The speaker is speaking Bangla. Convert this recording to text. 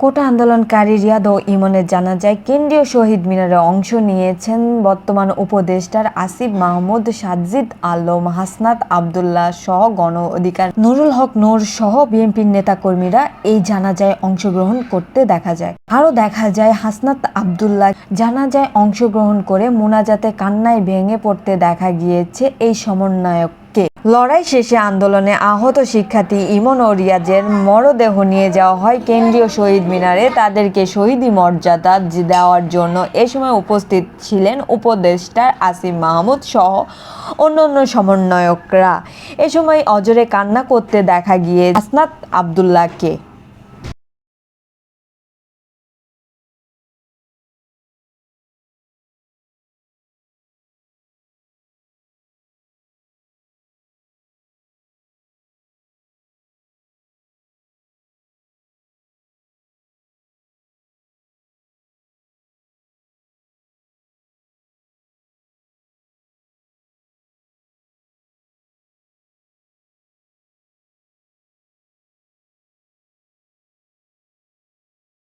কোটা আন্দোলনকারী রিয়াদ ও ইমনের জানা যায়, কেন্দ্রীয় শহীদ মিনারে অংশ নিয়েছেন বর্তমান উপদেষ্টার আসিফ মাহমুদ সাজিদ আলম, হাসনাত আবদুল্লাহ সহ গণ অধিকার। নুরুল হক নূর সহ বিএনপির নেতাকর্মীরা এই জানাজায় অংশগ্রহণ করতে দেখা যায়। আরও দেখা যায়, হাসনাত আবদুল্লাহ জানাজায় অংশগ্রহণ করে মোনাজাতে কান্নায় ভেঙে পড়তে দেখা গিয়েছে এই সমন্বয়ক। লড়াই শেষে আন্দোলনে আহত শিক্ষার্থী ইমন ও রিয়াজের মরদেহ নিয়ে যাওয়া হয় কেন্দ্রীয় শহীদ মিনারে। তাদেরকে শহীদি মর্যাদা দেওয়ার জন্য এ সময় উপস্থিত ছিলেন উপদেষ্টা আসিম মাহমুদ সহ অন্য সমন্বয়করা। এ সময় অজরে কান্না করতে দেখা গিয়ে আসনাত আবদুল্লাহকে